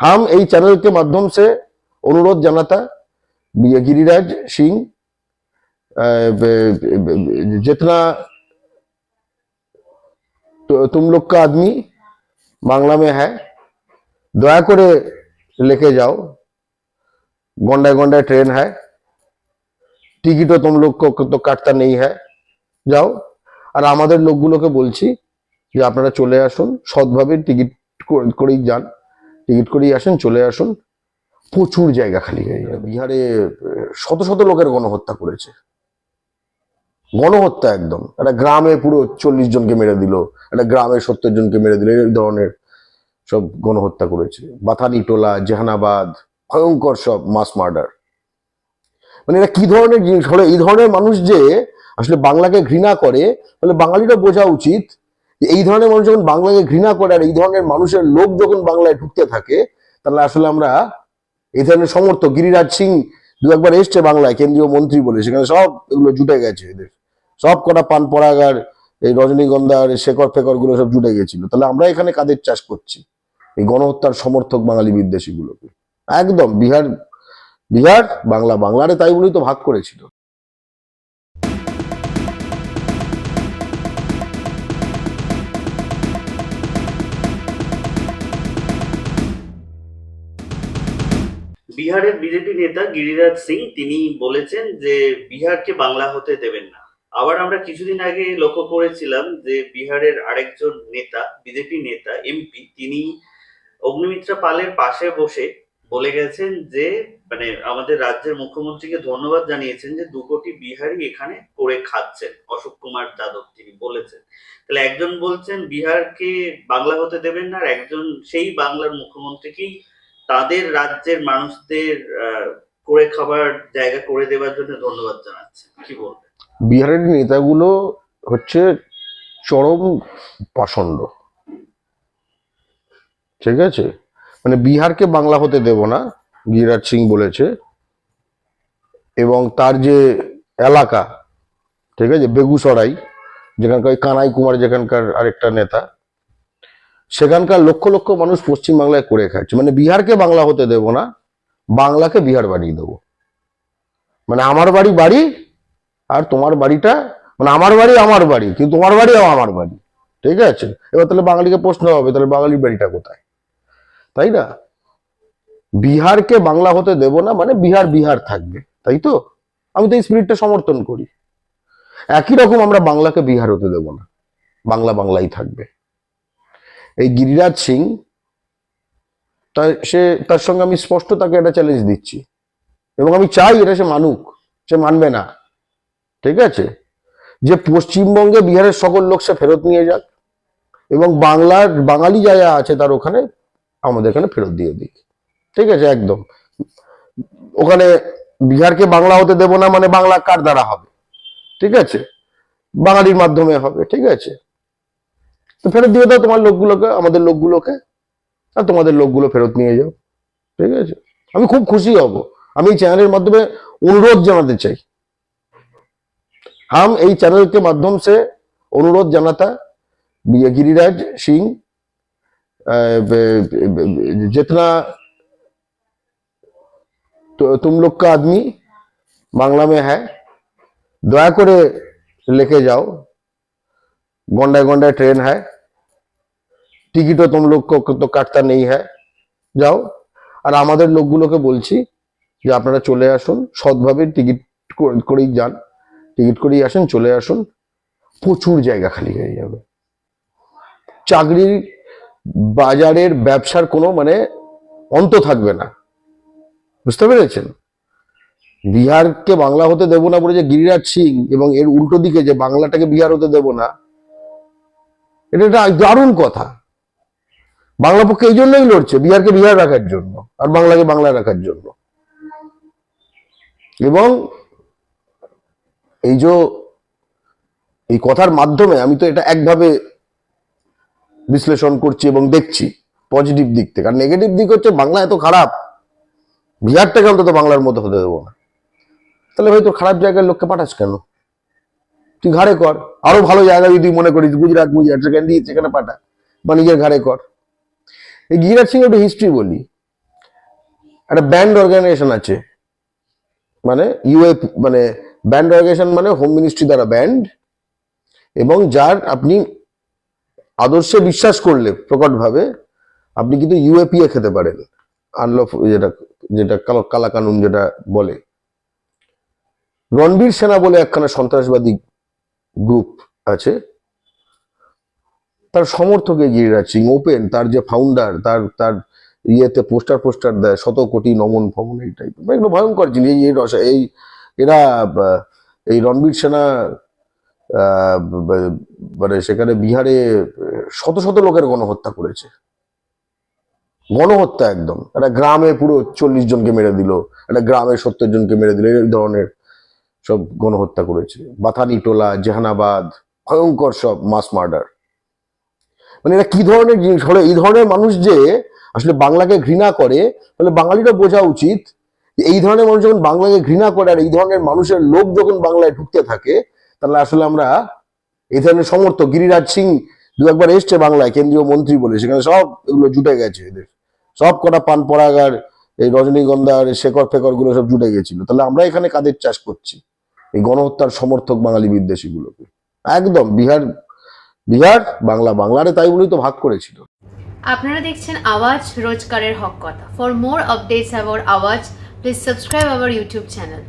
हम এই चैनल के माध्यम से अनुरोध जनाता ये गिरिराज सिंह अ, ब- ब- ब- जितना तो, तुम लोग का आदमी बांग्ला में है दया করে लेके जाओ गोंडा गोंडा ट्रेन है টিকিটও तुम लोग को तो काटता नहीं है যাও আর আমাদের লোকগুলোকে বলছি যে আপনারা চলে আসুন সৎভাবে টিকিট করে- করেই যান টিকিট করেই আসেন, চলে আসুন। প্রচুর জায়গা খালি হয়ে যাবে বিহারে শত শত লোকের গণহত্যা করেছে। গণহত্যা একদম। একটা গ্রামে পুরো চল্লিশ জনকে মেরে দিল, একটা গ্রামে সত্তর জনকে মেরে দিল, এই ধরনের সব গণহত্যা করেছে। বাথানি টোলা, জেহানাবাদ, ভয়ঙ্কর সব মাস মার্ডার। মানে এটা কি ধরনের জিনিস? হলো এই ধরনের মানুষ যে আসলে বাংলাকে ঘৃণা করে তাহলে বাঙালিরা বোঝা উচিত এই ধরনের মানুষ যখন বাংলাকে ঘৃণা করে আর এই ধরনের মানুষের লোক যখন বাংলায় ঢুকতে থাকে, তাহলে আসলে আমরা এই ধরনের সমর্থক গিরিরাজ সিং দু একবার এসছে বাংলায়, কেন্দ্রীয় মন্ত্রী বলে, সেখানে সব এগুলো জুটে গেছে এদের। সব কটা পান পরাগার, এই রজনীগন্ধার শেকর ফেকরগুলো সব জুটে গেছিল। তাহলে আমরা এখানে কাদের চাষ করছি? এই গণহত্যার সমর্থক বাঙালি বিদ্বেষী গুলোকে একদম, বিহার বিহার, বাংলা, বাংলারে তাই বলেই তো ভাগ করেছিল। বিহারের বিজেপি নেতা গিরিরাজ সিং, তিনি বলেছেন যে বিহারকে বাংলা হতে দেবেন না। আবার আমরা কিছুদিন আগে লক্ষ্য করেছিলাম যে বিহারের আরেকজন নেতা, বিজেপি নেতা, এমপি, তিনি অগ্নিমিত্রা পালের পাশে বসে বলে গেছেন যে মানে আমাদের রাজ্যের মুখ্যমন্ত্রীকে ধন্যবাদ জানিয়েছেন যে দু কোটি বিহারি এখানে করে খাচ্ছেন, অশোক কুমার যাদব তিনি বলেছেন। তাহলে একজন বলছেন বিহারকে বাংলা হতে দেবেন না, আর একজন সেই বাংলার মুখ্যমন্ত্রীকেই তাদের রাজ্যের মানুষদের করে খাবার জায়গা করে দেওয়ার জন্য ধন্যবাদ জানাচ্ছে। কি বলবেন? বিহারের নেতাগুলো হচ্ছে চরম পাষণ্ড। ঠিক আছে? মানে বিহারকে বাংলা হতে দেব না, গিরিরাজ সিং বলেছে। এবং তার যে এলাকা, ঠিক আছে, বেগুসরাই, যেখানকার কানাই কুমার যেখানকার আরেকটা নেতা সেখানকার লক্ষ লক্ষ মানুষ পশ্চিমবাংলায় করে খাচ্ছে। মানে বিহারকে বাংলা হতে দেব না, বাংলাকে বিহার বানিয়ে দেবো। মানে আমার বাড়ি বাড়ি আর তোমার বাড়িটা মানে আমার বাড়ি আমার বাড়ি, কিন্তু তোমার বাড়িও আমার বাড়ি। ঠিক আছে? এবার তাহলে বাঙালিকে প্রশ্ন হবে, তাহলে বাঙালির বাড়িটা কোথায়? তাই না? বিহারকে বাংলা হতে দেব না মানে বিহার বিহার থাকবে, তাই তো? আমি তো এই স্পিরিটটা সমর্থন করি। একই রকম আমরা বাংলাকে বিহার হতে দেব না। বাংলা বাংলাই থাকবে। এই গিরিরাজ সিং, তার সে, তার সঙ্গে আমি স্পষ্ট তাকে একটা চ্যালেঞ্জ দিচ্ছি। এবং আমি চাই এটা সে মানুক, সে মানবে না। ঠিক আছে? যে পশ্চিমবঙ্গে বিহারের সকল লোক সে ফেরত নিয়ে যাক, এবং বাংলার, বাঙালি যা যা আছে তার ওখানে আমাদের এখানে ফেরত দিয়ে দিক। ঠিক আছে? একদম। ওখানে বিহারকে বাংলা হতে দেব না মানে বাংলা কার দ্বারা হবে? ঠিক আছে? বাঙালির মাধ্যমে হবে। ঠিক আছে? তো ফেরত দিয়ে দাও তোমার লোকগুলোকে আমাদের লোকগুলোকে আর তোমাদের লোকগুলো ফেরত নিয়ে যাও ঠিক আছে আমি খুব খুশি হব আমি এই চ্যানেলের মাধ্যমে অনুরোধ জানাতে চাই हम এই चैनल के माध्यम से अनुरोध जनाता ये गिरिराज सिंह अ, ब- ब- ब- जितना तो, तुम लोग का आदमी बांग्ला में है दया করে लेके जाओ गोंडा गोंडा ट्रेन है টিকিটও तुम लोग को तो काटता नहीं है যাও আর আমাদের লোকগুলোকে বলছি যে আপনারা চলে আসুন সৎভাবে টিকিট করে- করেই যান টিকিট করেই আসেন চলে আসুন প্রচুর জায়গা খালি হয়ে যাবে চাকরির বাজারের ব্যবসার কোনো মানে অন্ত থাকবে না বুঝতে পেরেছেন বিহারকে বাংলা হতে দেব না বলে যে গিরিরাজ সিং এবং এর উল্টো দিকে যে বাংলাটাকে বিহার হতে দেব না এটা একটা দারুণ কথা। বাংলা পক্ষে এই জন্যই লড়ছে, বিহারকে বিহার রাখার জন্য আর বাংলাকে বাংলা রাখার জন্য। এবং এই যে এই কথার মাধ্যমে আমি তো এটা একভাবে বিশ্লেষণ করছি এবং দেখছি পজিটিভ দিক থেকে। আর নেগেটিভ দিক হচ্ছে বাংলা এত খারাপ, বিহারটাকে অন্তত বাংলার মতো হতে দেবো না। তাহলে তোর খারাপ জায়গার লোককে পাঠাস কেন? তুই ঘাড়ে কর। আরও ভালো জায়গা যদি মনে করিস, গুজরাট গুজরাট সেখানে দিয়ে সেখানে পাঠা, বা নিজের ঘাড়ে কর। এই গিরিরাজ সিং একটু হিস্ট্রি বলি। একটা ব্যান্ড অর্গানাইজেশন আছে। মানে ইউএফ মানে ব্যান্ড অর্গানাইজেশন মানে হোম মিনিস্ট্রি দ্বারা ব্যান্ড এবং যার আপনি আদর্শে বিশ্বাস করলে প্রকটভাবে আপনি কিন্তু ইউএপিএ খেতে পারেন। আনলফ, যেটা যেটা কালা কানুন যেটা বলে। রণবীর সেনা বলে একখানা সন্ত্রাসবাদী গ্রুপ আছে, তার সমর্থকে গিরিরাজ সিং ওপেন তার যে ফাউন্ডার তার তার ইয়েতে পোস্টার পোস্টার দেয় শত কোটি নমন ফমন এই টাইপের এগুলো ভয়ঙ্কর জিনিস, এই- এই রসা, এই, এরা এই রণবীর সেনা মানে সেখানে বিহারে শত শত লোকের গণহত্যা করেছে। গণহত্যা একদম। একটা গ্রামে পুরো চল্লিশ জনকে মেরে দিল, একটা গ্রামে সত্তর জনকে মেরে দিল, এই ধরনের সব গণহত্যা করেছে। বাথানি টোলা, জেহানাবাদ, ভয়ঙ্কর সব মাস মার্ডার। মানে এরা কি ধরনের জিনিস? হলো এই ধরনের মানুষ যে আসলে বাংলাকে ঘৃণা করে তাহলে বাঙালিরা বোঝা উচিত এই ধরনের মানুষ যখন বাংলাকে ঘৃণা করে আর এই ধরনের মানুষের লোক যখন বাংলায় ঢুকতে থাকে, তাহলে আসলে আমরা এই ধরনের সমর্থক গিরিরাজ সিং দু একবার এসছে বাংলায়, কেন্দ্রীয় মন্ত্রী বলে, সেখানে সব এগুলো জুটে গেছে এদের। সব কটা পান পরাগার, এই রজনীগন্ধার শেকর ফেকরগুলো সব জুটে গেছিল। তাহলে আমরা এখানে কাদের চাষ করছি? এই গণহত্যার সমর্থক বাঙালি বিদ্বেষীগুলোকে। একদম, বিহার বিহার, বাংলা, বাংলারে তাই বলেই তো ভাগ করেছিল। আপনারা দেখছেন আওয়াজ রোজকারের হক কথা। For more updates about Awaaz please subscribe our YouTube channel